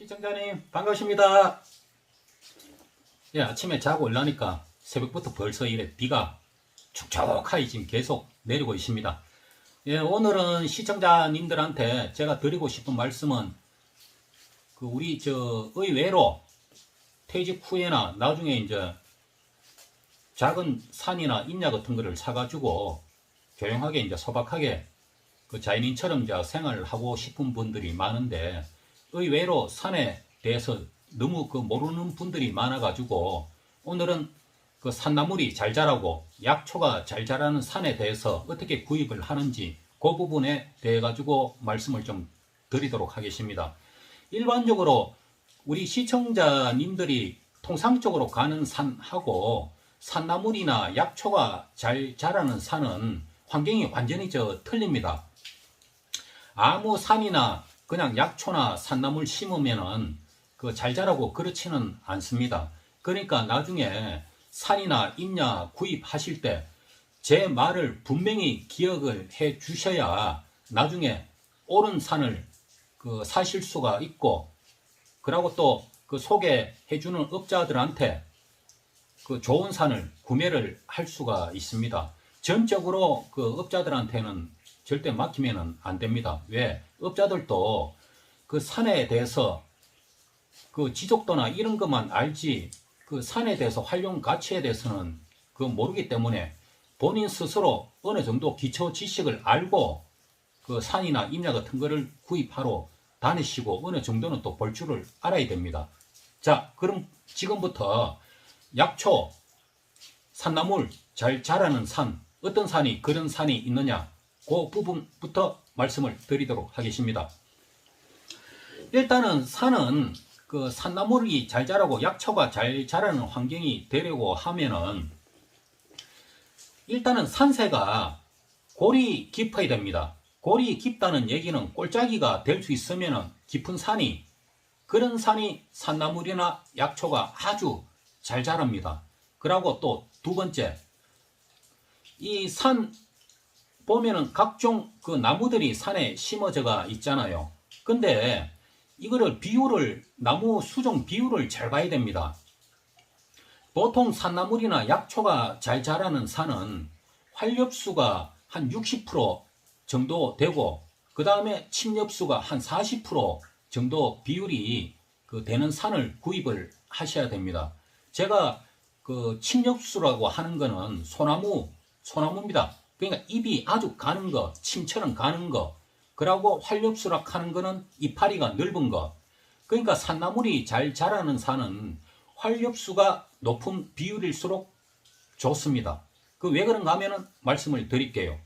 시청자님 반갑습니다. 예, 아침에 자고 일어나니까 새벽부터 벌써 이래 비가 축축하게 지금 계속 내리고 있습니다. 예, 오늘은 시청자님들한테 제가 드리고 싶은 말씀은 그 우리 저 의외로 퇴직 후에나 나중에 이제 작은 산이나 임야 같은 거를 사가지고 조용하게 이제 소박하게 그 자연인처럼 이제 생활을 하고 싶은 분들이 많은데 의외로 산에 대해서 너무 그 모르는 분들이 많아가지고 오늘은 그 산나물이 잘 자라고 약초가 잘 자라는 산에 대해서 어떻게 구입을 하는지 그 부분에 대해 가지고 말씀을 좀 드리도록 하겠습니다. 일반적으로 우리 시청자님들이 통상적으로 가는 산하고 산나물이나 약초가 잘 자라는 산은 환경이 완전히 저 틀립니다. 아무 산이나 그냥 약초나 산나물 심으면은 그 잘 자라고 그렇지는 않습니다. 그러니까 나중에 산이나 임야 구입하실 때 제 말을 분명히 기억을 해 주셔야 나중에 옳은 산을 그 사실 수가 있고 그리고 또 그 소개해 주는 업자들한테 그 좋은 산을 구매를 할 수가 있습니다. 전적으로 그 업자들한테는 절대 맡기면 안 됩니다. 왜? 업자들도 그 산에 대해서 그 지속도나 이런 것만 알지 그 산에 대해서 활용 가치에 대해서는 그 모르기 때문에 본인 스스로 어느 정도 기초 지식을 알고 그 산이나 임야 같은 거를 구입하러 다니시고 어느 정도는 또 볼 줄을 알아야 됩니다. 자, 그럼 지금부터 약초, 산나물 잘 자라는 산, 어떤 산이 그런 산이 있느냐, 그 부분부터 말씀을 드리도록 하겠습니다. 일단은 산은 그 산나물이 잘 자라고 약초가 잘 자라는 환경이 되려고 하면은 일단은 산세가 골이 깊어야 됩니다. 골이 깊다는 얘기는 골짜기가 될 수 있으면은 깊은 산이 그런 산이 산나물이나 약초가 아주 잘 자랍니다. 그리고 또 두 번째 이 산 보면은 각종 그 나무들이 산에 심어져가 있잖아요. 근데 이거를 비율을 나무 수종 비율을 잘 봐야 됩니다. 보통 산나물이나 약초가 잘 자라는 산은 활엽수가 한 60% 정도 되고 그 다음에 침엽수가 한 40% 정도 비율이 그 되는 산을 구입을 하셔야 됩니다. 제가 그 침엽수라고 하는 거는 소나무 소나무입니다. 그러니까 잎이 아주 가는 거, 침처럼 가는 거, 그러고 활엽수락 하는 거는 이파리가 넓은 거. 그러니까 산나물이 잘 자라는 산은 활엽수가 높은 비율일수록 좋습니다. 그 왜 그런가 하면은 말씀을 드릴게요.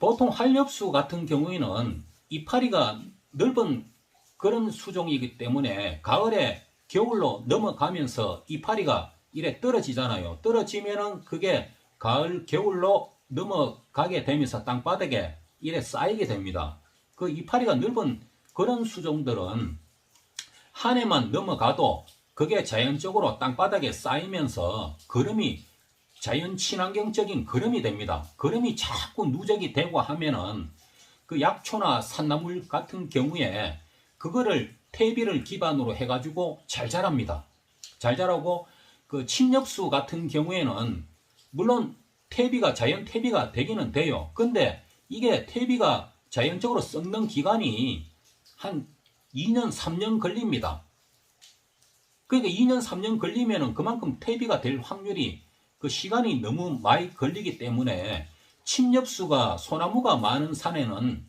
보통 활엽수 같은 경우에는 이파리가 넓은 그런 수종이기 때문에 가을에 겨울로 넘어가면서 이파리가 이래 떨어지잖아요. 떨어지면은 그게 가을, 겨울로 넘어가게 되면서 땅바닥에 이래 쌓이게 됩니다. 그 이파리가 넓은 그런 수종들은 한 해만 넘어가도 그게 자연적으로 땅바닥에 쌓이면서 그름이 자연 친환경적인 그름이 됩니다. 그름이 자꾸 누적이 되고 하면은 그 약초나 산나물 같은 경우에 그거를 퇴비를 기반으로 해가지고 잘 자랍니다. 잘 자라고 그 침엽수 같은 경우에는 물론 퇴비가 자연 퇴비가 되기는 돼요. 근데 이게 퇴비가 자연적으로 썩는 기간이 한 2년, 3년 걸립니다. 그러니까 2년, 3년 걸리면은 그만큼 퇴비가 될 확률이 그 시간이 너무 많이 걸리기 때문에 침엽수가 소나무가 많은 산에는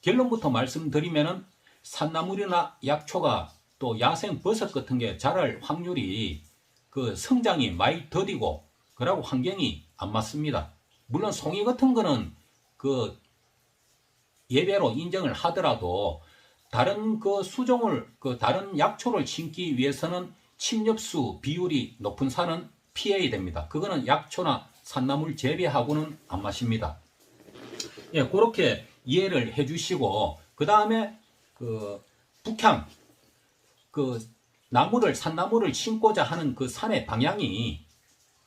결론부터 말씀드리면은 산나물이나 약초가 또 야생 버섯 같은 게 자랄 확률이 그 성장이 많이 더디고 그러고 환경이 안 맞습니다. 물론 송이 같은 거는 그 예배로 인정을 하더라도 다른 그 수종을 그 다른 약초를 심기 위해서는 침엽수 비율이 높은 산은 피해야 됩니다. 그거는 약초나 산나물 재배하고는 안 맞습니다. 예, 그렇게 이해를 해주시고 그 다음에 그 북향 그 나무를 산나무를 심고자 하는 그 산의 방향이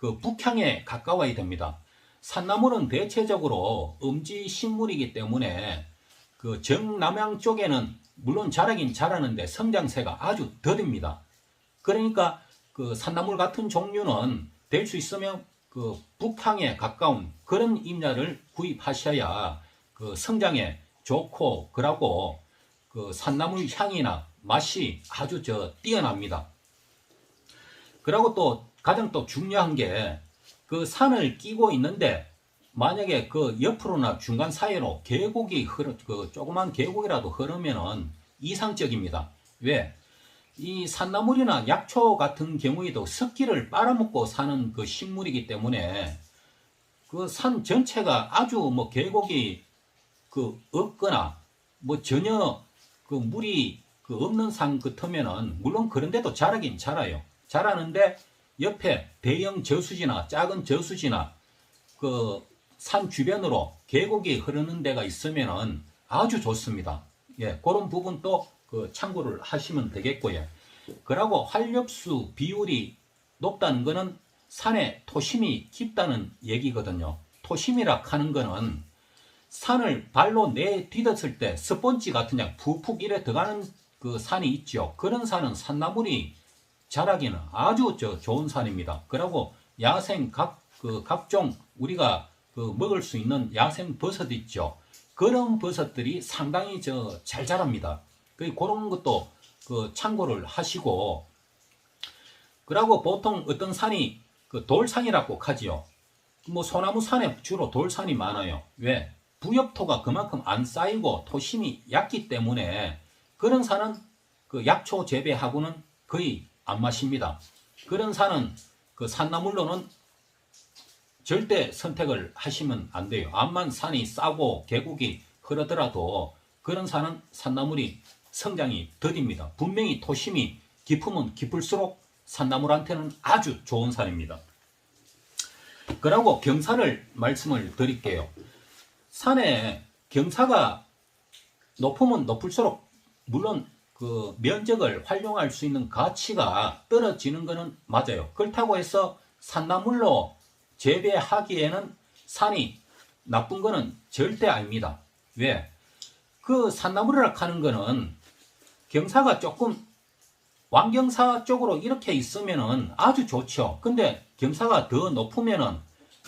그 북향에 가까워야 됩니다. 산나물은 대체적으로 음지 식물이기 때문에 그 정남향 쪽에는 물론 자라긴 자라는데 성장세가 아주 더딥니다. 그러니까 그 산나물 같은 종류는 될 수 있으면 그 북향에 가까운 그런 임야를 구입하셔야 그 성장에 좋고 그러고 그 산나물 향이나 맛이 아주 저 뛰어납니다. 그리고 또 가장 또 중요한 게 그 산을 끼고 있는데 만약에 그 옆으로나 중간 사이로 계곡이 흐르 그 조그만 계곡이라도 흐르면은 이상적입니다. 왜? 이 산나물이나 약초 같은 경우에도 습기를 빨아먹고 사는 그 식물이기 때문에 그 산 전체가 아주 뭐 계곡이 그 없거나 뭐 전혀 그 물이 그 없는 산 같으면은 물론 그런데도 자라긴 자라요. 자라는데 옆에 대형 저수지나 작은 저수지나 그 산 주변으로 계곡이 흐르는 데가 있으면은 아주 좋습니다. 예, 그런 부분도 그 참고를 하시면 되겠고요. 그리고 활력수 비율이 높다는 것은 산에 토심이 깊다는 얘기거든요. 토심이라 하는 거는 산을 발로 내 디뎠을 때 스펀지 같은 양 푹푹 이래 들어가는 그 산이 있죠. 그런 산은 산나물이 자라기는 아주 저 좋은 산입니다. 그리고 야생 각, 그 각종 우리가 그 먹을 수 있는 야생 버섯 있죠. 그런 버섯들이 상당히 저 잘 자랍니다. 그 그런 것도 그 참고를 하시고 그리고 보통 어떤 산이 그 돌산이라고 하지요. 뭐 소나무 산에 주로 돌산이 많아요. 왜? 부엽토가 그만큼 안 쌓이고 토심이 얕기 때문에 그런 산은 그 약초 재배하고는 거의 안 마십니다. 그런 산은 그 산나물로는 절대 선택을 하시면 안 돼요. 암만 산이 싸고 계곡이 흐르더라도 그런 산은 산나물이 성장이 더딥니다. 분명히 토심이 깊으면 깊을수록 산나물한테는 아주 좋은 산입니다. 그리고 경사를 말씀을 드릴게요. 산에 경사가 높으면 높을수록 물론 그 면적을 활용할 수 있는 가치가 떨어지는 것은 맞아요. 그렇다고 해서 산나물로 재배하기에는 산이 나쁜 거는 절대 아닙니다. 왜? 그 산나물이라 하는 거는 경사가 조금 왕경사 쪽으로 이렇게 있으면은 아주 좋죠. 근데 경사가 더 높으면은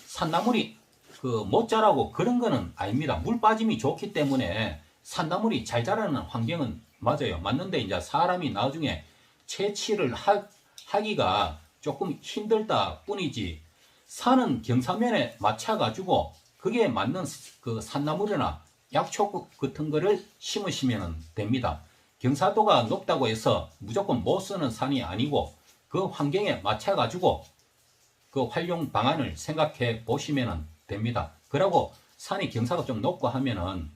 산나물이 그 못 자라고 그런 거는 아닙니다. 물 빠짐이 좋기 때문에 산나물이 잘 자라는 환경은 맞아요. 맞는데 이제 사람이 나중에 채취를 하, 하기가 조금 힘들다 뿐이지 산은 경사면에 맞춰가지고 그게 맞는 그 산나물이나 약초 같은 거를 심으시면 됩니다. 경사도가 높다고 해서 무조건 못 쓰는 산이 아니고 그 환경에 맞춰가지고 그 활용 방안을 생각해 보시면 됩니다. 그리고 산이 경사가 좀 높고 하면은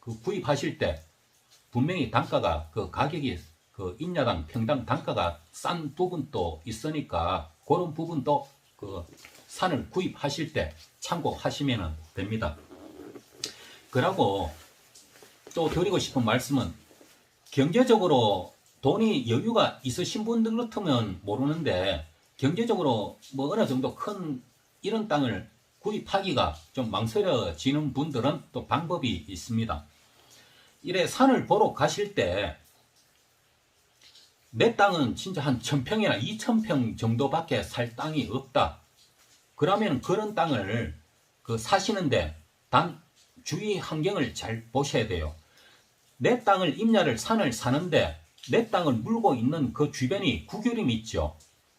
그 구입하실 때 분명히 단가가 그 가격이 그 인야당 평당 단가가 싼 부분도 있으니까 그런 부분도 그 산을 구입하실 때 참고하시면 됩니다. 그리고 또 드리고 싶은 말씀은 경제적으로 돈이 여유가 있으신 분들 같으면 모르는데 경제적으로 뭐 어느 정도 큰 이런 땅을 구입하기가 좀 망설여지는 분들은 또 방법이 있습니다. 이래 산을 보러 가실 때 내 땅은 진짜 한 천평이나 이천평 정도밖에 살 땅이 없다. 그러면 그런 땅을 그 사시는데 단 주위 환경을 잘 보셔야 돼요. 내 땅을 임야를 산을 사는데 내 땅을 물고 있는 그 주변이 구교림이 있죠.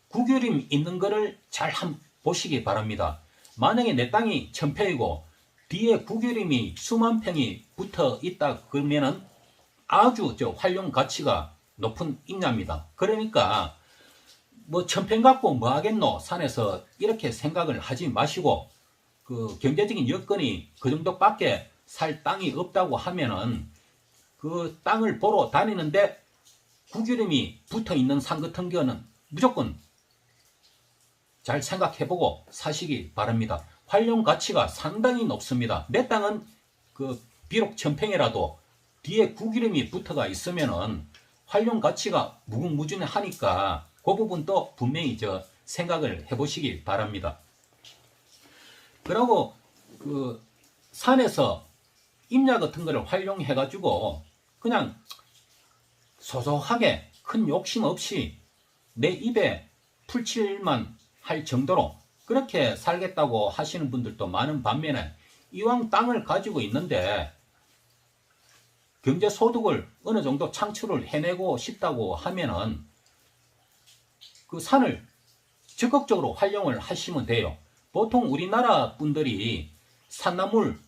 구교림 있는 거를 잘한 보시기 바랍니다. 만약에 내 땅이 천평이고 뒤에 구교림이 수만 평이 붙어 있다 그러면은 아주 저 활용 가치가 높은 임야입니다. 그러니까 뭐 천평 갖고 뭐 하겠노 산에서 이렇게 생각을 하지 마시고 그 경제적인 여건이 그 정도밖에 살 땅이 없다고 하면은 그 땅을 보러 다니는데 구기름이 붙어 있는 산 같은 경우는 무조건 잘 생각해보고 사시기 바랍니다. 활용 가치가 상당히 높습니다. 내 땅은 그 비록 천평이라도 뒤에 구기름이 붙어가 있으면은 활용 가치가 무궁무진하니까 그 부분도 분명히 저 생각을 해보시기 바랍니다. 그리고 그 산에서 임야 같은 거를 활용해가지고 그냥 소소하게 큰 욕심 없이 내 입에 풀칠만 할 정도로 그렇게 살겠다고 하시는 분들도 많은 반면에 이왕 땅을 가지고 있는데 경제 소득을 어느 정도 창출을 해내고 싶다고 하면은 그 산을 적극적으로 활용을 하시면 돼요. 보통 우리나라 분들이 산나물,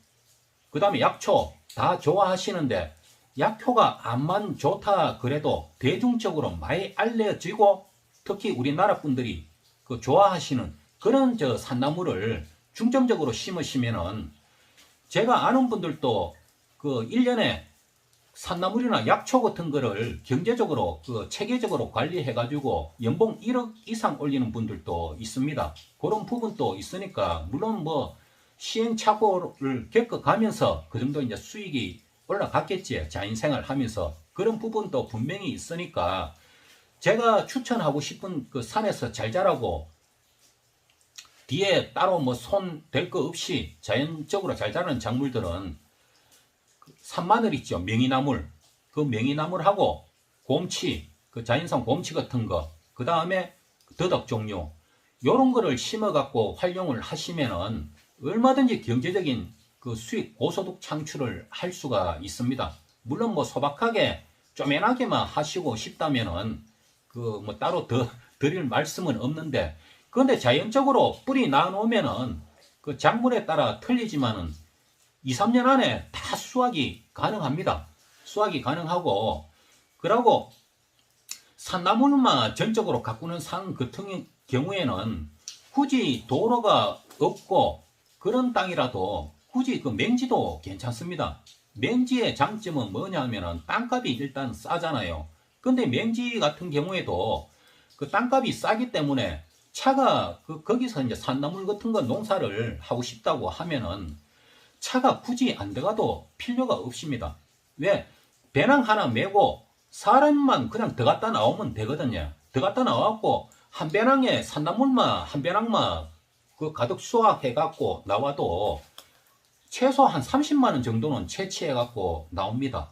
그 다음에 약초 다 좋아하시는데 약효가 암만 좋다 그래도 대중적으로 많이 알려지고 특히 우리나라 분들이 그 좋아하시는 그런 저 산나물을 중점적으로 심으시면은 제가 아는 분들도 그 1년에 산나물이나 약초 같은 거를 경제적으로 그 체계적으로 관리해 가지고 연봉 1억 이상 올리는 분들도 있습니다. 그런 부분도 있으니까 물론 뭐 시행착오를 겪어가면서 그 정도 이제 수익이 올라갔겠지 자인생활 하면서 그런 부분도 분명히 있으니까 제가 추천하고 싶은 그 산에서 잘 자라고 뒤에 따로 뭐 손 댈 거 없이 자연적으로 잘 자라는 작물들은 그 산마늘 있죠. 명이나물. 그 명이나물하고 곰치 그 자연산 곰치 같은 거 그 다음에 더덕 종류. 요런 거를 심어 갖고 활용을 하시면은 얼마든지 경제적인 그 수익 고소득 창출을 할 수가 있습니다. 물론 뭐 소박하게 쪼매나게만 하시고 싶다면은 그 뭐 따로 더 드릴 말씀은 없는데 그런데 자연적으로 뿌리 나놓으면은 그 작물에 따라 틀리지만은 2, 3년 안에 다 수확이 가능합니다. 수확이 가능하고 그러고 산나물만 전적으로 가꾸는 산 같은 경우에는 굳이 도로가 없고 그런 땅이라도 굳이 그 맹지도 괜찮습니다. 맹지의 장점은 뭐냐면은 땅값이 일단 싸잖아요. 근데 맹지 같은 경우에도 그 땅값이 싸기 때문에 차가 그 거기서 이제 산나물 같은 거 농사를 하고 싶다고 하면은 차가 굳이 안 들어가도 필요가 없습니다. 왜? 배낭 하나 메고 사람만 그냥 들어갔다 나오면 되거든요. 들어갔다 나와갖고 한 배낭에 산나물만 한 배낭만 그 가득 수확해갖고 나와도 최소 한 30만원 정도는 채취해갖고 나옵니다.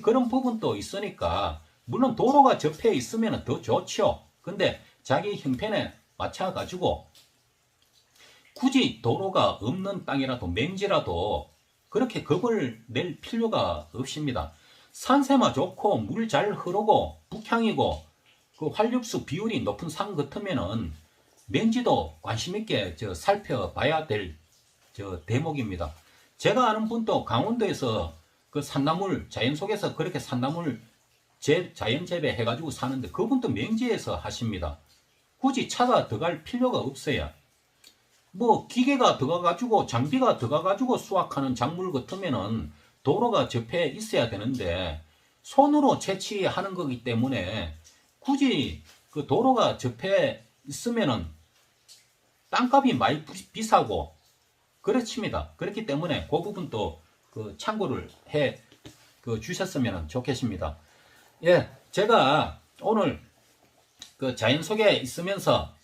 그런 부분도 있으니까, 물론 도로가 접해 있으면 더 좋죠. 근데 자기 형편에 맞춰가지고, 굳이 도로가 없는 땅이라도 맹지라도 그렇게 겁을 낼 필요가 없습니다. 산세마 좋고 물 잘 흐르고 북향이고 그 활육수 비율이 높은 산 같으면은 맹지도 관심 있게 저 살펴봐야 될 저 대목입니다. 제가 아는 분도 강원도에서 그 산나물 자연 속에서 그렇게 산나물 재, 자연 재배 해가지고 사는데 그분도 맹지에서 하십니다. 굳이 차가 들어갈 필요가 없어요. 뭐 기계가 들어가가지고 장비가 들어가가지고 수확하는 작물 같으면은 도로가 접해 있어야 되는데 손으로 채취하는 거기 때문에 굳이 그 도로가 접해 있으면은 땅값이 많이 비싸고 그렇습니다. 그렇기 때문에 그 부분도 그 참고를 해 그 주셨으면 좋겠습니다. 예, 제가 오늘 그 자연 속에 있으면서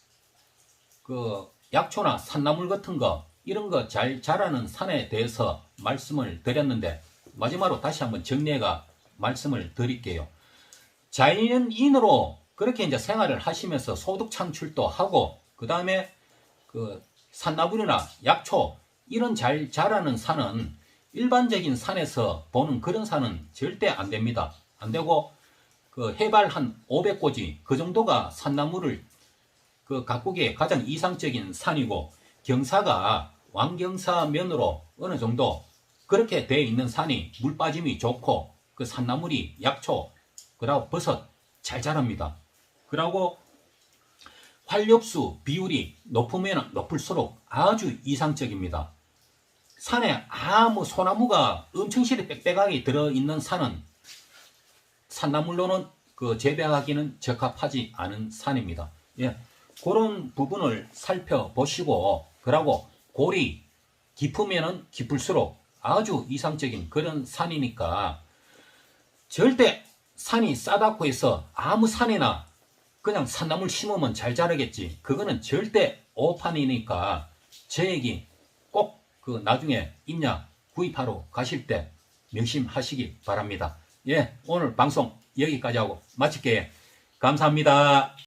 그 약초나 산나물 같은 거 이런 거 잘 자라는 산에 대해서 말씀을 드렸는데 마지막으로 다시 한번 정리해가 말씀을 드릴게요. 자연인으로 그렇게 이제 생활을 하시면서 소득 창출도 하고 그 다음에 그 산나물이나 약초 이런 잘 자라는 산은 일반적인 산에서 보는 그런 산은 절대 안 됩니다. 안 되고 그 해발 한 500고지 그 정도가 산나물을 그 각국의 가장 이상적인 산이고 경사가 왕경사 면으로 어느 정도 그렇게 되어 있는 산이 물 빠짐이 좋고 그 산나물이 약초 그리고 버섯 잘 자랍니다. 그리고 활력수 비율이 높으면 높을수록 아주 이상적입니다. 산에 아무 소나무가 엄청 실이 빽빽하게 들어있는 산은 산나물로는 그 재배하기는 적합하지 않은 산입니다. 예, 그런 부분을 살펴보시고 그러고 골이 깊으면은 깊을수록 아주 이상적인 그런 산이니까 절대 산이 싸다고 해서 아무 산이나 그냥 산나물 심으면 잘 자라겠지. 그거는 절대 오판이니까 제 얘기 꼭 그 나중에 임야 구입하러 가실 때 명심하시기 바랍니다. 예, 오늘 방송 여기까지 하고 마칠게요. 감사합니다.